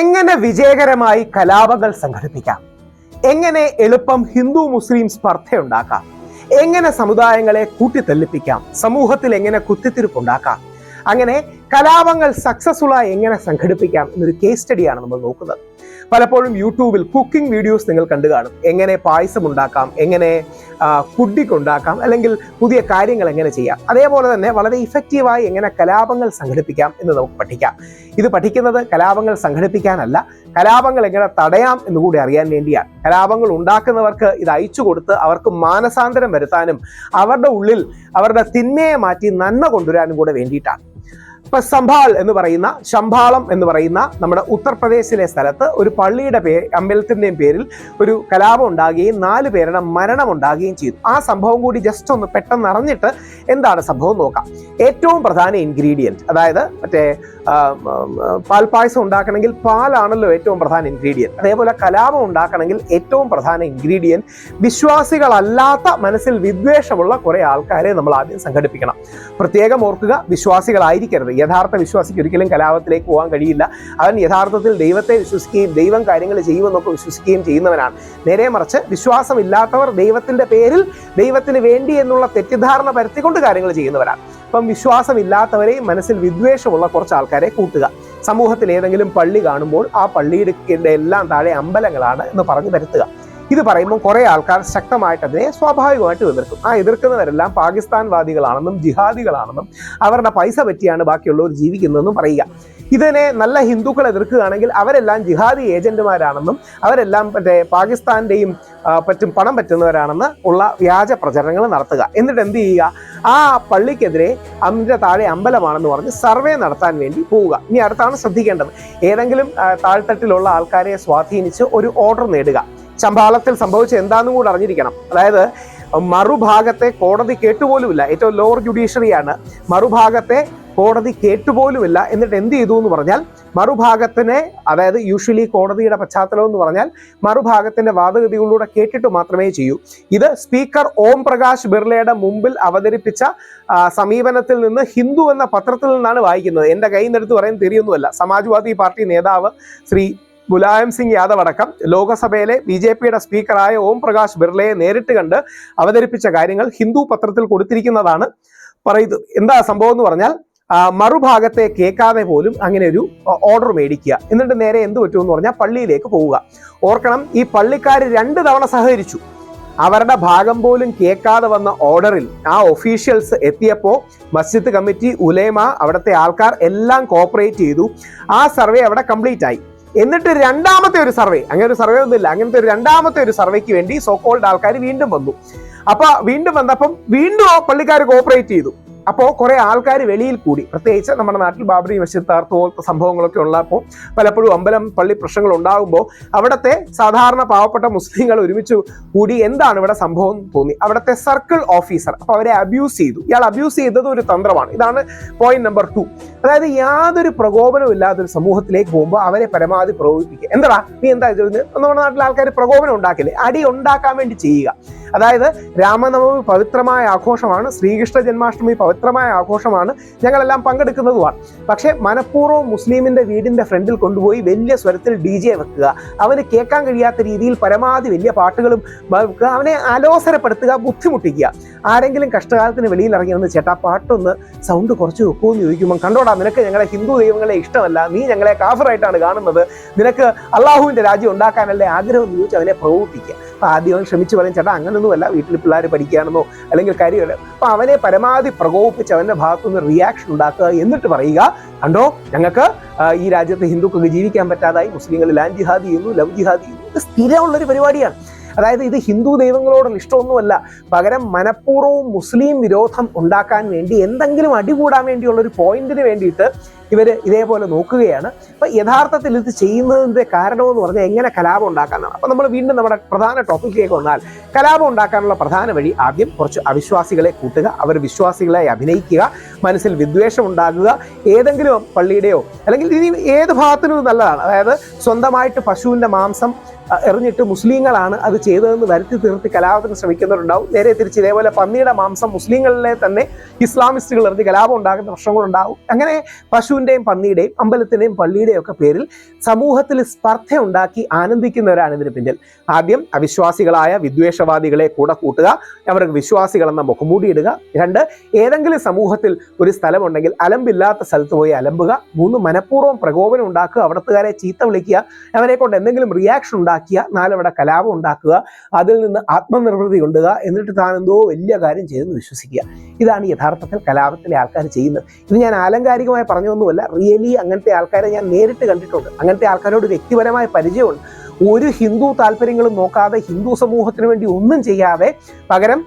എങ്ങനെ വിജയകരമായി കലാപങ്ങൾ സംഘടിപ്പിക്കാം? എങ്ങനെ എളുപ്പം ഹിന്ദു മുസ്ലിം സ്പർദ്ധയുണ്ടാക്കാം? എങ്ങനെ സമുദായങ്ങളെ കൂട്ടിത്തെല്ലിപ്പിക്കാം? സമൂഹത്തിൽ എങ്ങനെ കുത്തിത്തിരിപ്പുണ്ടാക്കാം? അങ്ങനെ കലാപങ്ങൾ സക്സസ്ഫുൾ ആയി എങ്ങനെ സംഘടിപ്പിക്കാം എന്നൊരു കേസ് സ്റ്റഡിയാണ് നമ്മൾ നോക്കുന്നത്. പലപ്പോഴും യൂട്യൂബിൽ കുക്കിംഗ് വീഡിയോസ് നിങ്ങൾ കണ്ടു കാണും. എങ്ങനെ പായസം ഉണ്ടാക്കാം എങ്ങനെ കുഡിക്കുണ്ടാക്കാം അല്ലെങ്കിൽ പുതിയ കാര്യങ്ങൾ എങ്ങനെ ചെയ്യാം. അതേപോലെ തന്നെ വളരെ ഇഫക്റ്റീവായി എങ്ങനെ കലാപങ്ങൾ സംഘടിപ്പിക്കാം എന്ന് നമുക്ക് പഠിക്കാം. ഇത് പഠിക്കുന്നത് കലാപങ്ങൾ സംഘടിപ്പിക്കാനല്ല കലാപങ്ങൾ എങ്ങനെ തടയാം എന്ന് കൂടി അറിയാൻ വേണ്ടിയാണ്. കലാപങ്ങൾ ഉണ്ടാക്കുന്നവർക്ക് ഇത് അയച്ചു കൊടുത്ത് അവർക്ക് മാനസാന്തരം വരുത്താനും അവരുടെ ഉള്ളിൽ അവരുടെ തിന്മയെ മാറ്റി നന്മ കൊണ്ടുവരാനും കൂടെ വേണ്ടിയിട്ടാണ്. ഇപ്പൊ സംഭാൾ എന്ന് പറയുന്ന ശമ്പാളം എന്ന് പറയുന്ന നമ്മുടെ ഉത്തർപ്രദേശിലെ സ്ഥലത്ത് ഒരു പള്ളിയുടെ പേര് അമ്പലത്തിന്റെയും പേരിൽ ഒരു കലാപം ഉണ്ടാകുകയും നാല് പേരുടെ മരണം ഉണ്ടാകുകയും ചെയ്തു. ആ സംഭവം കൂടി ജസ്റ്റ് ഒന്ന് പെട്ടെന്ന് അറിഞ്ഞിട്ട് എന്താണ് സംഭവം നോക്കാം. ഏറ്റവും പ്രധാന ഇൻഗ്രീഡിയന്റ് അതായത് മറ്റേ പാൽപ്പായസം ഉണ്ടാക്കണമെങ്കിൽ പാലാണല്ലോ ഏറ്റവും പ്രധാന ഇൻഗ്രീഡിയന്റ് അതേപോലെ കലാപം ഉണ്ടാക്കണമെങ്കിൽ ഏറ്റവും പ്രധാന ഇൻഗ്രീഡിയന്റ് വിശ്വാസികളല്ലാത്ത മനസ്സിൽ വിദ്വേഷമുള്ള കുറേ ആൾക്കാരെ നമ്മൾ ആദ്യം സംഘടിപ്പിക്കണം. പ്രത്യേകം ഓർക്കുക വിശ്വാസികളായിരിക്കരുത്. യഥാർത്ഥ വിശ്വാസിക്ക് ഒരിക്കലും കലാപത്തിലേക്ക് പോകാൻ കഴിയില്ല. അവൻ യഥാർത്ഥത്തിൽ ദൈവത്തെ വിശ്വസിക്കുകയും ദൈവം കാര്യങ്ങൾ ചെയ്യുമെന്നൊക്കെ വിശ്വസിക്കുകയും ചെയ്യുന്നവനാണ്. നേരെ മറിച്ച് വിശ്വാസമില്ലാത്തവർ ദൈവത്തിന്റെ പേരിൽ ദൈവത്തിന് വേണ്ടി എന്നുള്ള തെറ്റിദ്ധാരണ പരത്തിക്കൊണ്ട് കാര്യങ്ങൾ ചെയ്യുന്നവരാണ്. അപ്പം വിശ്വാസമില്ലാത്തവരെയും മനസ്സിൽ വിദ്വേഷമുള്ള കുറച്ച് ആൾക്കാരെ കൂട്ടുക. സമൂഹത്തിൽ ഏതെങ്കിലും പള്ളി കാണുമ്പോൾ ആ പള്ളിയുടെ എല്ലാം താഴെ അമ്പലങ്ങളാണ് എന്ന് പറഞ്ഞു വരുത്തുക. ഇത് പറയുമ്പോൾ കുറെ ആൾക്കാർ ശക്തമായിട്ട് അതിനെ സ്വാഭാവികമായിട്ട് എതിർക്കും. ആ എതിർക്കുന്നവരെല്ലാം പാകിസ്ഥാൻവാദികളാണെന്നും ജിഹാദികളാണെന്നും അവരുടെ പൈസ പറ്റിയാണ് ബാക്കിയുള്ളവർ ജീവിക്കുന്നതെന്നും പറയുക. ഇതിനെ നല്ല ഹിന്ദുക്കൾ എതിർക്കുകയാണെങ്കിൽ അവരെല്ലാം ജിഹാദി ഏജന്റുമാരാണെന്നും അവരെല്ലാം മറ്റേ പാകിസ്ഥാന്റെയും പറ്റും പണം പറ്റുന്നവരാണെന്ന് ഉള്ള വ്യാജ പ്രചരണങ്ങൾ നടത്തുക. എന്നിട്ട് എന്ത് ചെയ്യുക? ആ പള്ളിക്കെതിരെ അതിന്റെ താഴെ അമ്പലമാണെന്ന് പറഞ്ഞ് സർവേ നടത്താൻ വേണ്ടി പോവുക. ഇനി അടുത്താണ് ശ്രദ്ധിക്കേണ്ടത്. ഏതെങ്കിലും താഴ്ത്തട്ടിലുള്ള ആൾക്കാരെ സ്വാധീനിച്ച് ഒരു ഓർഡർ നേടുക. ചമ്പാളത്തിൽ സംഭവിച്ച എന്താണെന്നും കൂടെ അറിഞ്ഞിരിക്കണം. അതായത് മറുഭാഗത്തെ കോടതി കേട്ടുപോലുമില്ല. ഏറ്റവും ലോവർ ജുഡീഷ്യറിയാണ് മറുഭാഗത്തെ കോടതി കേട്ടുപോലുമില്ല എന്നിട്ട് എന്ത് ചെയ്തു എന്ന് പറഞ്ഞാൽ മറുഭാഗത്തിനെ അതായത് യൂഷ്വലി കോടതിയുടെ പശ്ചാത്തലം എന്ന് പറഞ്ഞാൽ മറുഭാഗത്തിന്റെ വാദഗതികളിലൂടെ കേട്ടിട്ട് മാത്രമേ ചെയ്യൂ. ഇത് സ്പീക്കർ ഓം പ്രകാശ് ബിർളയുടെ മുമ്പിൽ അവതരിപ്പിച്ച സമീപനത്തിൽ നിന്ന് ഹിന്ദു എന്ന പത്രത്തിൽ നിന്നാണ് വായിക്കുന്നത്. എന്റെ കയ്യിൽ നിന്നെടുത്ത് പറയാൻ തിരിയൊന്നുമല്ല സമാജ്വാദി പാർട്ടി നേതാവ് ശ്രീ മുലായം സിംഗ് യാദവ് അടക്കം ലോകസഭയിലെ ബി ജെ പിയുടെ സ്പീക്കറായ ഓം പ്രകാശ് ബിർളയെ നേരിട്ട് കണ്ട് അവതരിപ്പിച്ച കാര്യങ്ങൾ ഹിന്ദു പത്രത്തിൽ കൊടുത്തിരിക്കുന്നതാണ് പറയുന്നത്. എന്താ സംഭവം എന്ന് പറഞ്ഞാൽ മറുഭാഗത്തെ കേൾക്കാതെ പോലും അങ്ങനെ ഒരു ഓർഡർ മേടിക്കുക. എന്നിട്ട് നേരെ എന്ത് പറ്റുമെന്ന് പറഞ്ഞാൽ പള്ളിയിലേക്ക് പോവുക. ഓർക്കണം ഈ പള്ളിക്കാർ രണ്ട് തവണ സഹകരിച്ചു. അവരുടെ ഭാഗം പോലും കേൾക്കാതെ വന്ന ഓർഡറിൽ ആ ഒഫീഷ്യൽസ് എത്തിയപ്പോൾ മസ്ജിദ് കമ്മിറ്റി ഉലേമ അവിടുത്തെ ആൾക്കാർ എല്ലാം കോപ്പറേറ്റ് ചെയ്തു. ആ സർവേ അവിടെ കംപ്ലീറ്റ് ആയി. എന്നിട്ട് രണ്ടാമത്തെ ഒരു സർവേ. അങ്ങനെ ഒരു സർവേ ഒന്നുമില്ല. അങ്ങനത്തെ ഒരു രണ്ടാമത്തെ ഒരു സർവേക്ക് വേണ്ടി സോ കോൾഡ് ആൾക്കാർ വീണ്ടും വന്നു. അപ്പൊ വീണ്ടും വന്നപ്പം വീണ്ടും പള്ളിക്കാർ കോപ്പറേറ്റ് ചെയ്തു. അപ്പോൾ കുറെ ആൾക്കാർ വെളിയിൽ കൂടി. പ്രത്യേകിച്ച് നമ്മുടെ നാട്ടിൽ ബാബറി മസ്ജിദ് തകർത്ത് പോലത്തെ സംഭവങ്ങളൊക്കെ ഉള്ളപ്പോൾ പലപ്പോഴും അമ്പലം പള്ളി പ്രശ്നങ്ങൾ ഉണ്ടാകുമ്പോൾ അവിടുത്തെ സാധാരണ പാവപ്പെട്ട മുസ്ലിങ്ങൾ ഒരുമിച്ച് കൂടി എന്താണ് ഇവിടെ സംഭവം തോന്നി. അവിടുത്തെ സർക്കിൾ ഓഫീസർ അപ്പോൾ അവരെ അബ്യൂസ് ചെയ്തു. ഇയാൾ അബ്യൂസ് ചെയ്തത് ഒരു തന്ത്രമാണ്. ഇതാണ് പോയിന്റ് നമ്പർ ടു അതായത് യാതൊരു പ്രകോപനവും ഇല്ലാത്തൊരു സമൂഹത്തിലേക്ക് പോകുമ്പോൾ അവരെ പരമാവധി പ്രകോപിപ്പിക്കുക. എന്താ നീ എന്താ നമ്മുടെ നാട്ടിലെ ആൾക്കാർ പ്രകോപനം ഉണ്ടാക്കില്ലേ? അടി ഉണ്ടാക്കാൻ വേണ്ടി ചെയ്യുക. അതായത് രാമനവമി പവിത്രമായ ആഘോഷമാണ് ശ്രീകൃഷ്ണ ജന്മാഷ്ടമി പവിത്രമായ ആഘോഷമാണ് ഞങ്ങളെല്ലാം പങ്കെടുക്കുന്നതുമാണ്. പക്ഷേ മനഃപൂർവം മുസ്ലിമിന്റെ വീടിന്റെ ഫ്രണ്ടിൽ കൊണ്ടുപോയി വലിയ സ്വരത്തിൽ ഡി ജെ വെക്കുക. അവന് കേൾക്കാൻ കഴിയാത്ത രീതിയിൽ പരമാവധി വലിയ പാട്ടുകളും വെക്കുക അവനെ അലോസരപ്പെടുത്തുക ബുദ്ധിമുട്ടിക്കുക. ആരെങ്കിലും കഷ്ടകാലത്തിന് വെളിയിൽ ഇറങ്ങി വന്ന് ചേട്ടാ പാട്ടൊന്ന് സൗണ്ട് കുറച്ച് വെക്കുമെന്ന് ചോദിക്കുമ്പോൾ കണ്ടോടാ നിനക്ക് ഞങ്ങളെ ഹിന്ദു ദൈവങ്ങളെ ഇഷ്ടമല്ല നീ ഞങ്ങളെ കാഫറായിട്ടാണ് കാണുന്നത്. നിനക്ക് അള്ളാഹുവിന്റെ രാജ്യം ഉണ്ടാക്കാനല്ലേ ആഗ്രഹം എന്ന് ചോദിച്ച് അവനെ പ്രകോപിപ്പിക്കുക. അപ്പൊ ആദ്യം ക്ഷമിച്ച് പറയും ചേട്ടാ അങ്ങനൊന്നുമല്ല വീട്ടിൽ പിള്ളേർ പഠിക്കുകയാണെന്നോ അല്ലെങ്കിൽ കാര്യമല്ല. അപ്പൊ അവനെ പരമാവധി പ്രകോപിപ്പിച്ച് അവന്റെ ഭാഗത്തുനിന്ന് റിയാക്ഷൻ ഉണ്ടാക്കുക എന്നിട്ട് പറയുക കണ്ടോ ഞങ്ങൾക്ക് ഈ രാജ്യത്ത് ഹിന്ദുക്കൾക്ക് ജീവിക്കാൻ പറ്റാതായി മുസ്ലിങ്ങൾ ലാൻഡ് ജിഹാദി ചെയ്യുന്നു ലവ് ജിഹാദി ചെയ്യുന്നു. ഇത് സ്ഥിരമുള്ളൊരു പരിപാടിയാണ്. അതായത് ഇത് ഹിന്ദു ദൈവങ്ങളോടുള്ള ഇഷ്ടമൊന്നുമല്ല. പകരം മനഃപൂർവവും മുസ്ലിം വിരോധം ഉണ്ടാക്കാൻ വേണ്ടി എന്തെങ്കിലും അടികൂടാൻ വേണ്ടിയുള്ള ഒരു പോയിന്റിന് വേണ്ടിയിട്ട് ഇവർ ഇതേപോലെ നോക്കുകയാണ്. അപ്പം യഥാർത്ഥത്തിൽ ഇത് ചെയ്യുന്നതിന്റെ കാരണമെന്ന് പറഞ്ഞാൽ എങ്ങനെ കലാപം ഉണ്ടാക്കാനാണ്? അപ്പം നമ്മൾ വീണ്ടും നമ്മുടെ പ്രധാന ടോപ്പിക്കിലേക്ക് വന്നാൽ കലാപം ഉണ്ടാക്കാനുള്ള പ്രധാന വഴി ആദ്യം കുറച്ച് അവിശ്വാസികളെ കൂട്ടുക അവർ വിശ്വാസികളെ അഭിനയിക്കുക മനസ്സിൽ വിദ്വേഷം ഉണ്ടാകുക ഏതെങ്കിലും പള്ളിയുടെയോ അല്ലെങ്കിൽ ഇനി ഏത് ഭാഗത്തിനും നല്ലതാണ്. അതായത് സ്വന്തമായിട്ട് പശുവിന്റെ മാംസം എറിഞ്ഞിട്ട് മുസ്ലിങ്ങളാണ് അത് ചെയ്തതെന്ന് വരുത്തി തീർത്തി കലാപത്തിന് ശ്രമിക്കുന്നവരുണ്ടാവും. നേരെ തിരിച്ച് ഇതേപോലെ പന്നിയുടെ മാംസം മുസ്ലിങ്ങളിലെ തന്നെ ഇസ്ലാമിസ്റ്റുകൾ എറിഞ്ഞ് കലാപം ഉണ്ടാകുന്ന പ്രശ്നങ്ങളുണ്ടാവും അങ്ങനെ പശുവിന്റെയും പന്നിയുടെയും അമ്പലത്തിന്റെയും പള്ളിയുടെയും ഒക്കെ പേരിൽ സമൂഹത്തിൽ സ്പർദ്ധ ഉണ്ടാക്കി ആനന്ദിക്കുന്നവരാണ് ഇതിന് പിന്നിൽ. ആദ്യം അവിശ്വാസികളായ വിദ്വേഷവാദികളെ കൂടെ കൂട്ടുക അവർക്ക് വിശ്വാസികളെന്ന മുഖംമൂടി ഇടുക രണ്ട് ഏതെങ്കിലും സമൂഹത്തിൽ ഒരു സ്ഥലമുണ്ടെങ്കിൽ അലമ്പില്ലാത്ത സ്ഥലത്ത് പോയി അലമ്പുക. മൂന്ന് മനഃപൂർവം പ്രകോപനം ഉണ്ടാക്കുക അവിടത്തുകാരെ ചീത്ത വിളിക്കുക അവരെ കൊണ്ട് എന്തെങ്കിലും റിയാക്ഷൻ ഉണ്ടാക്കിയ നാലവിടെ കലാപം ഉണ്ടാക്കുക അതിൽ നിന്ന് ആത്മനിർവൃതി കൊണ്ടുക എന്നിട്ട് താൻ എന്തോ വലിയ കാര്യം ചെയ്തെന്ന് വിശ്വസിക്കുക. ഇതാണ് യഥാർത്ഥത്തിൽ കലാപത്തിലെ ആൾക്കാർ ചെയ്യുന്നത്. ഇത് ഞാൻ ആലങ്കാരികമായി പറഞ്ഞതൊന്നുമല്ല റിയലി അങ്ങനത്തെ ആൾക്കാരെ ഞാൻ നേരിട്ട് കണ്ടിട്ടുണ്ട്. അങ്ങനത്തെ ആൾക്കാരോട് വ്യക്തിപരമായ പരിചയമുണ്ട്. ഒരു ഹിന്ദു താല്പര്യങ്ങളും നോക്കാതെ ഹിന്ദു സമൂഹത്തിന് വേണ്ടി ഒന്നും ചെയ്യാതെ പകരം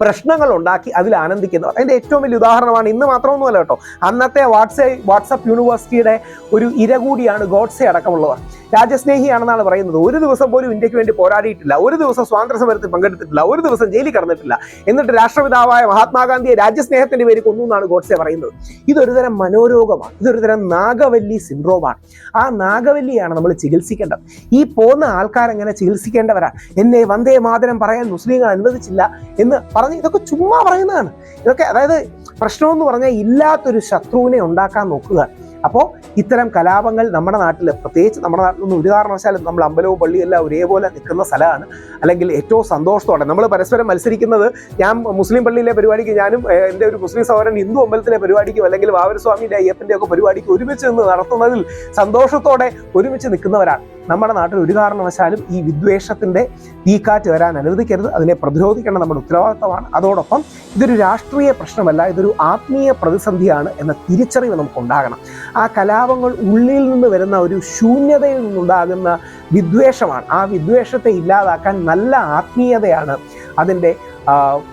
പ്രശ്നങ്ങൾ ഉണ്ടാക്കി അതിൽ ആനന്ദിക്കുന്നവർ അതിന്റെ ഏറ്റവും വലിയ ഉദാഹരണമാണ് ഇന്ന് മാത്രമൊന്നുമല്ല കേട്ടോ. അന്നത്തെ വാട്സ്ആപ്പ് വാട്സപ്പ് യൂണിവേഴ്സിറ്റിയുടെ ഒരു ഇര കൂടിയാണ് ഗോഡ്സെ അടക്കമുള്ളവർ. രാജ്യസ്നേഹിയാണെന്നാണ് പറയുന്നത്. ഒരു ദിവസം പോലും ഇന്ത്യയ്ക്ക് വേണ്ടി പോരാടിയിട്ടില്ല. ഒരു ദിവസം സ്വാതന്ത്ര്യ സമരത്തിൽ പങ്കെടുത്തിട്ടില്ല. ഒരു ദിവസം ജയിലിൽ കടന്നിട്ടില്ല. എന്നിട്ട് രാഷ്ട്രപിതാവായ മഹാത്മാഗാന്ധിയെ രാജ്യസ്നേഹത്തിന്റെ പേര് കൊന്നു എന്നാണ് ഗോഡ്സെ പറയുന്നത്. ഇതൊരു തരം മനോരോഗമാണ്. ഇതൊരു തരം നാഗവല്ലി സിൻഡ്രോമാണ്. ആ നാഗവല്ലിയാണ് നമ്മൾ ചികിത്സിക്കേണ്ടത്. ഈ പോകുന്ന ആൾക്കാരെങ്ങനെ ചികിത്സിക്കേണ്ടവരാണ് എന്നെ വന്ദേ മാതരം പറയാൻ മുസ്ലിങ്ങൾ അനുവദിച്ചില്ല എന്ന് പറഞ്ഞ് ഇതൊക്കെ ചുമ്മാ പറയുന്നതാണ്. ഇതൊക്കെ അതായത് പ്രശ്നമെന്ന് പറഞ്ഞാൽ ഇല്ലാത്തൊരു ശത്രുവിനെ ഉണ്ടാക്കാൻ നോക്കുക. അപ്പോൾ ഇത്തരം കലാപങ്ങൾ നമ്മുടെ നാട്ടിൽ പ്രത്യേകിച്ച് നമ്മുടെ നാട്ടിലൊന്നും ഒരു കാരണവശാലും നമ്മൾ അമ്പലവും പള്ളിയും എല്ലാം ഒരേപോലെ നിൽക്കുന്ന സ്ഥലമാണ്. അല്ലെങ്കിൽ ഏറ്റവും സന്തോഷത്തോടെ നമ്മൾ പരസ്പരം മത്സരിക്കുന്നത് ഞാൻ മുസ്ലിം പള്ളിയിലെ പരിപാടിക്ക് ഞാനും എന്റെ ഒരു മുസ്ലിം സഹോദരൻ ഹിന്ദു അമ്പലത്തിലെ പരിപാടിക്കും അല്ലെങ്കിൽ വാവരസ്വാമിയുടെ അയ്യപ്പന്റെ ഒക്കെ പരിപാടിക്ക് ഒരുമിച്ച് നിന്ന് നടത്തുന്നതിൽ സന്തോഷത്തോടെ ഒരുമിച്ച് നിൽക്കുന്നവരാണ്. നമ്മുടെ നാട്ടിൽ ഒരു കാരണവശാലും ഈ വിദ്വേഷത്തിന്റെ തീക്കാറ്റ് വരാൻ അനുവദിക്കരുത്. അതിനെ പ്രതിരോധിക്കേണ്ട നമ്മുടെ ഉത്തരവാദിത്തമാണ്. അതോടൊപ്പം ഇതൊരു രാഷ്ട്രീയ പ്രശ്നമല്ല ഇതൊരു ആത്മീയ പ്രതിസന്ധിയാണ് എന്ന തിരിച്ചറിവ് നമുക്കുണ്ടാകണം. ആ കലാപങ്ങൾ ഉള്ളിൽ നിന്ന് വരുന്ന ഒരു ശൂന്യതയിൽ നിന്നുണ്ടാകുന്ന വിദ്വേഷമാണ്. ആ വിദ്വേഷത്തെ ഇല്ലാതാക്കാൻ നല്ല ആത്മീയതയാണ് അതിന്റെ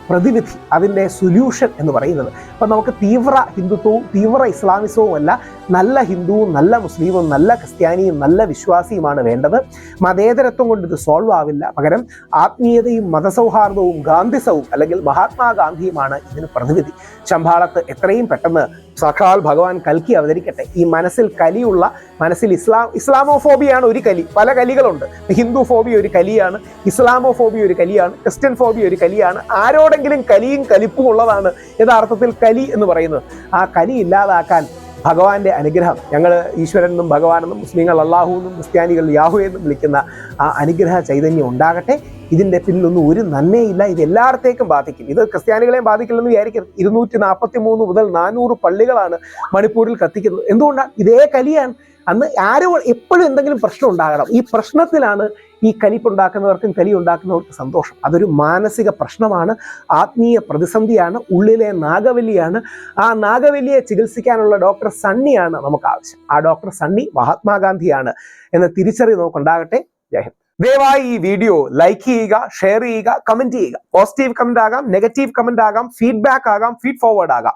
പ്രതിവിധി അതിന്റെ സൊല്യൂഷൻ എന്ന് പറയുന്നത്. അപ്പം നമുക്ക് തീവ്ര ഹിന്ദുത്വവും തീവ്ര ഇസ്ലാമിസവും അല്ല നല്ല ഹിന്ദുവും നല്ല മുസ്ലിമും നല്ല ക്രിസ്ത്യാനിയും നല്ല വിശ്വാസിയുമാണ് വേണ്ടത്. മതേതരത്വം കൊണ്ട് ഇത് സോൾവ് ആവില്ല. പകരം ആത്മീയതയും മതസൗഹാർദ്ദവും ഗാന്ധിസവും അല്ലെങ്കിൽ മഹാത്മാഗാന്ധിയുമാണ് ഇതിന് പ്രതിവിധി. ശമ്പാളത്ത് എത്രയും പെട്ടെന്ന് സാക്ഷാൽ ഭഗവാൻ കൽക്കി അവതരിക്കട്ടെ. ഈ മനസ്സിൽ കലിയുള്ള മനസ്സിൽ ഇസ്ലാം ഇസ്ലാമോഫോബിയാണ് ഒരു കലി. പല കലികളുണ്ട്. ഹിന്ദു ഫോബി ഒരു കലിയാണ് ഇസ്ലാമോഫോബിയ ഒരു കലിയാണ് ക്രിസ്ത്യൻ ഫോബി ഒരു കലിയാണ്. ആരോടെങ്കിലും കലിയും കലിപ്പും ഉള്ളതാണ് യഥാർത്ഥത്തിൽ കലി എന്ന് പറയുന്നത്. ആ കലി ഇല്ലാതാക്കാൻ ഭഗവാന്റെ അനുഗ്രഹം. ഞങ്ങൾ ഈശ്വരനെന്നും ഭഗവാനെന്നും മുസ്ലിങ്ങൾ അള്ളാഹു എന്നും ക്രിസ്ത്യാനികൾ യാഹു എന്നും വിളിക്കുന്ന ആ അനുഗ്രഹ ചൈതന്യം ഉണ്ടാകട്ടെ. ഇതിന്റെ പിന്നിലൊന്നും ഒരു നന്മയില്ല. ഇത് എല്ലായിടത്തേക്കും ബാധിക്കും. ഇത് ക്രിസ്ത്യാനികളെയും ബാധിക്കില്ലെന്ന് വിചാരിക്കരുത്. ഇരുന്നൂറ്റി നാൽപ്പത്തി മൂന്ന് മുതൽ നാനൂറ് പള്ളികളാണ് മണിപ്പൂരിൽ കത്തിക്കുന്നത്. എന്തുകൊണ്ടാണ് ഇതേ കലിയാണ്. അന്ന് ആരോ എപ്പോഴും എന്തെങ്കിലും പ്രശ്നം ഉണ്ടാകണം. ഈ പ്രശ്നത്തിലാണ് ഈ കലിപ്പുണ്ടാക്കുന്നവർക്കും കലി ഉണ്ടാക്കുന്നവർക്കും സന്തോഷം. അതൊരു മാനസിക പ്രശ്നമാണ് ആത്മീയ പ്രതിസന്ധിയാണ് ഉള്ളിലെ നാഗവല്ലിയാണ്. ആ നാഗവല്ലിയെ ചികിത്സിക്കാനുള്ള ഡോക്ടർ സണ്ണിയാണ് നമുക്ക് ആവശ്യം. ആ ഡോക്ടർ സണ്ണി മഹാത്മാഗാന്ധിയാണ് എന്ന തിരിച്ചറിവ് നമുക്കുണ്ടാകട്ടെ. ജയഹിന്ദ് ദയവായി ഈ വീഡിയോ ലൈക്ക് ചെയ്യുക ഷെയർ ചെയ്യുക കമന്റ് ചെയ്യുക. പോസിറ്റീവ് കമന്റ് ആകാം നെഗറ്റീവ് കമന്റ് ആകാം ഫീഡ്ബാക്ക് ആകാം ഫീഡ് ഫോർവേഡ് ആകാം.